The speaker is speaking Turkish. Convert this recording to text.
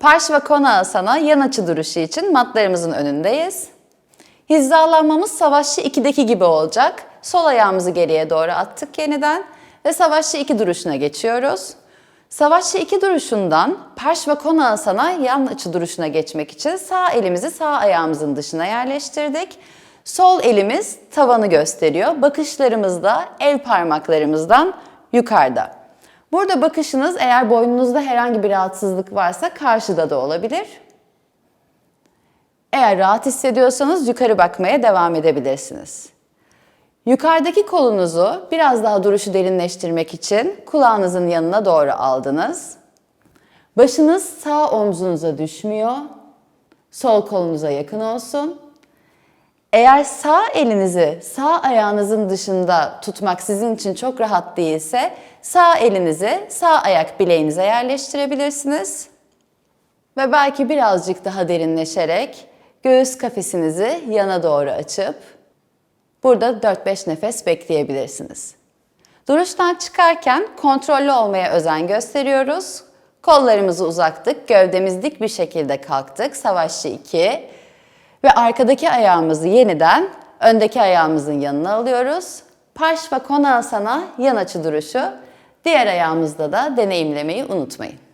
Parşva sana yan açı duruşu için matlarımızın önündeyiz. Hizalanmamız savaşçı 2'deki gibi olacak. Sol ayağımızı geriye doğru attık yeniden ve savaşçı 2 duruşuna geçiyoruz. Savaşçı 2 duruşundan Parşva sana yan açı duruşuna geçmek için sağ elimizi sağ ayağımızın dışına yerleştirdik. Sol elimiz tavanı gösteriyor. Bakışlarımız da el parmaklarımızdan yukarıda. Burada bakışınız eğer boynunuzda herhangi bir rahatsızlık varsa karşıda da olabilir. Eğer rahat hissediyorsanız yukarı bakmaya devam edebilirsiniz. Yukarıdaki kolunuzu biraz daha duruşu derinleştirmek için kulağınızın yanına doğru aldınız. Başınız sağ omzunuza düşmüyor. Sol kolunuza yakın olsun. Eğer sağ elinizi sağ ayağınızın dışında tutmak sizin için çok rahat değilse sağ elinizi sağ ayak bileğinize yerleştirebilirsiniz. Ve belki birazcık daha derinleşerek göğüs kafesinizi yana doğru açıp burada 4-5 nefes bekleyebilirsiniz. Duruştan çıkarken kontrollü olmaya özen gösteriyoruz. Kollarımızı uzattık, gövdemiz dik bir şekilde kalktık. Savaşçı 2. Ve arkadaki ayağımızı yeniden öndeki ayağımızın yanına alıyoruz. Parşva Konasana yan açı duruşu. Diğer ayağımızda da deneyimlemeyi unutmayın.